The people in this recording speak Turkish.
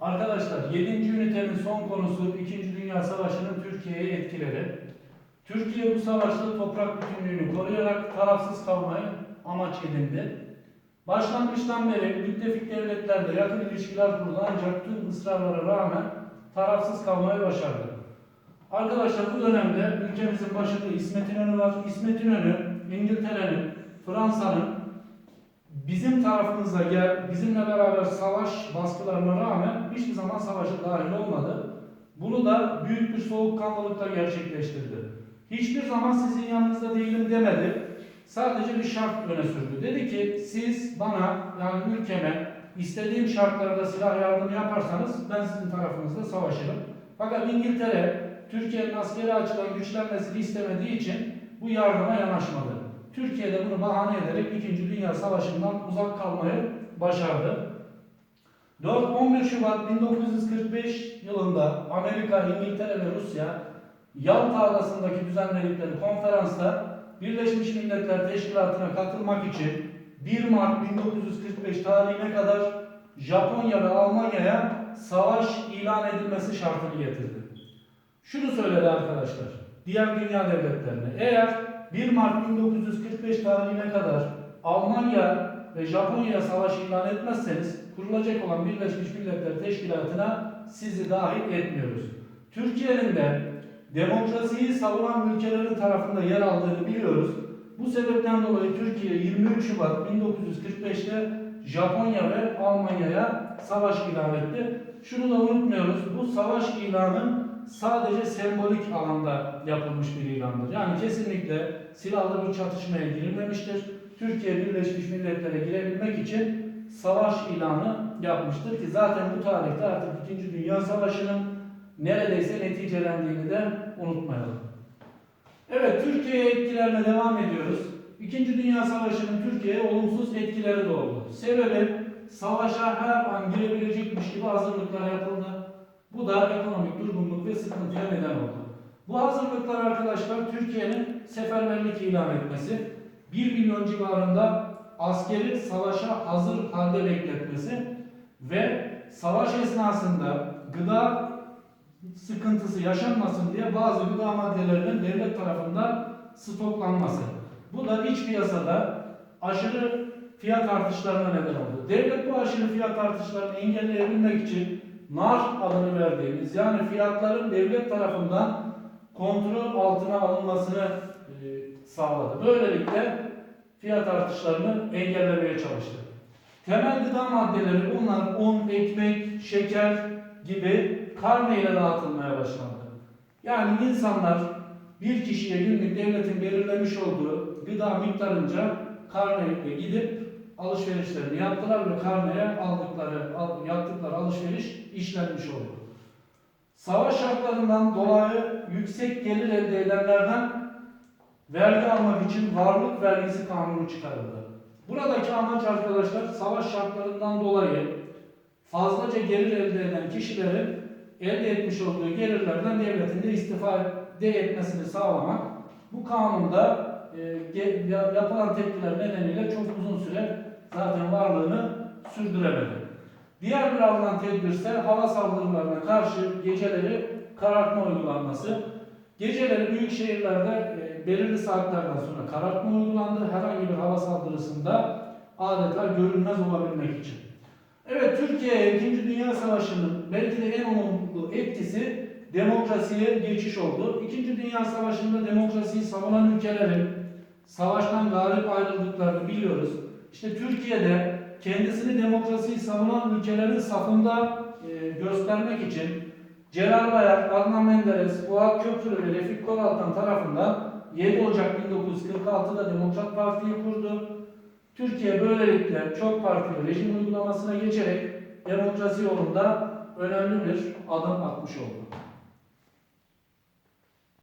Arkadaşlar 7. ünitenin son konusu 2. Dünya Savaşı'nın Türkiye'ye etkileri. Türkiye bu savaşta toprak bütünlüğünü koruyarak tarafsız kalmayı amaç edindi. Başlangıçtan beri müttefik devletlerle yakın ilişkiler kurdu ancak tüm ısrarlara rağmen tarafsız kalmayı başardı. Arkadaşlar bu dönemde ülkemizin başında İsmet İnönü var. İsmet İnönü İngiltere'nin, Fransa'nın bizim tarafımıza gel, bizimle beraber savaş baskılarına rağmen hiçbir zaman savaşa dahil olmadı. Bunu da büyük bir soğukkanlılıkla gerçekleştirdi. Hiçbir zaman sizin yanınızda değilim demedi. Sadece bir şart öne sürdü. Dedi ki siz bana yani ülkeme istediğim şartlarda silah yardımı yaparsanız ben sizin tarafınızda savaşırım. Fakat İngiltere Türkiye'nin askeri açıdan güçlenmesini istemediği için bu yardıma yanaşmadı. Türkiye de bunu bahane ederek 2. Dünya Savaşı'ndan uzak kalmayı başardı. 4-11 Şubat 1945 yılında Amerika, İngiltere ve Rusya Yalta Adası'ndaki düzenledikleri konferansta Birleşmiş Milletler Teşkilatı'na katılmak için 1 Mart 1945 tarihine kadar Japonya ve Almanya'ya savaş ilan edilmesi şartını getirdi. Şunu söyledi arkadaşlar, diğer dünya devletlerine. Eğer 1 Mart 1945 tarihine kadar Almanya ve Japonya'ya savaş ilan etmezseniz kurulacak olan Birleşmiş Milletler Teşkilatı'na sizi dahil etmiyoruz. Türkiye'nin de demokrasiyi savunan ülkelerin tarafında yer aldığını biliyoruz. Bu sebepten dolayı Türkiye 23 Şubat 1945'te Japonya ve Almanya'ya savaş ilan etti. Şunu da unutmuyoruz. Bu savaş ilanı sadece sembolik alanda yapılmış bir ilandır. Yani kesinlikle silahlı bir çatışmaya girilmemiştir. Türkiye Birleşmiş Milletler'e girebilmek için savaş ilanı yapmıştır ki zaten bu tarihte artık 2. Dünya Savaşı'nın neredeyse neticelendiğini de unutmayalım. Evet, Türkiye'ye etkilerine devam ediyoruz. İkinci Dünya Savaşı'nın Türkiye'ye olumsuz etkileri de oldu. Sebebi savaşa her an girebilecekmiş gibi hazırlıklar yapıldı. Bu da ekonomik durgunluk ve sıkıntıya neden oldu. Bu hazırlıklar arkadaşlar Türkiye'nin seferberlik ilan etmesi, 1 milyon civarında askeri savaşa hazır halde bekletmesi ve savaş esnasında gıda sıkıntısı yaşanmasın diye bazı gıda maddelerinin devlet tarafından stoklanması. Bu da iç piyasada aşırı fiyat artışlarına neden oldu. Devlet bu aşırı fiyat artışlarını engelleyebilmek için nar adını verdiğimiz yani fiyatların devlet tarafından kontrol altına alınmasını e, sağladı. Böylelikle fiyat artışlarını engellemeye çalıştı. Temel gıda maddeleri bunlar un, ekmek, şeker gibi karne ile dağıtılmaya başlandı. Yani insanlar bir kişiye günlük devletin belirlemiş olduğu gıda miktarınca karneyle gidip alışverişlerini yaptılar ve karneye aldıkları, al- yaptıkları alışveriş işlenmiş oldu. Savaş şartlarından dolayı yüksek gelir elde edenlerden vergi almak için varlık vergisi kanunu çıkarıldı. Buradaki amaç arkadaşlar savaş şartlarından dolayı fazlaca gelir elde eden kişilerin elde etmiş olduğu gelirlerden devletin de istifade etmesini sağlamak. Bu kanunda e, yapılan tepkiler nedeniyle çok uzun süre zaten varlığını sürdüremedi. Diğer bir alınan tedbir ise hava saldırılarına karşı geceleri karartma uygulanması. Geceleri büyük şehirlerde e, belirli saatlerden sonra karartma uygulandı. Herhangi bir hava saldırısında adeta görünmez olabilmek için. Evet Türkiye 2. Dünya Savaşı'nın belki de en olumlu etkisi demokrasiye geçiş oldu. 2. Dünya Savaşı'nda demokrasiyi savunan ülkelerin savaştan galip ayrıldıklarını biliyoruz. İşte Türkiye'de kendisini demokrasiyi savunan ülkelerin safında e, göstermek için Celal Bayar, Adnan Menderes, Fuat Köprülü ve Refik Koraltan tarafından 7 Ocak 1946'da Demokrat Parti'yi kurdu. Türkiye böylelikle çok partili rejim uygulamasına geçerek demokrasi yolunda önemli bir adım atmış oldu.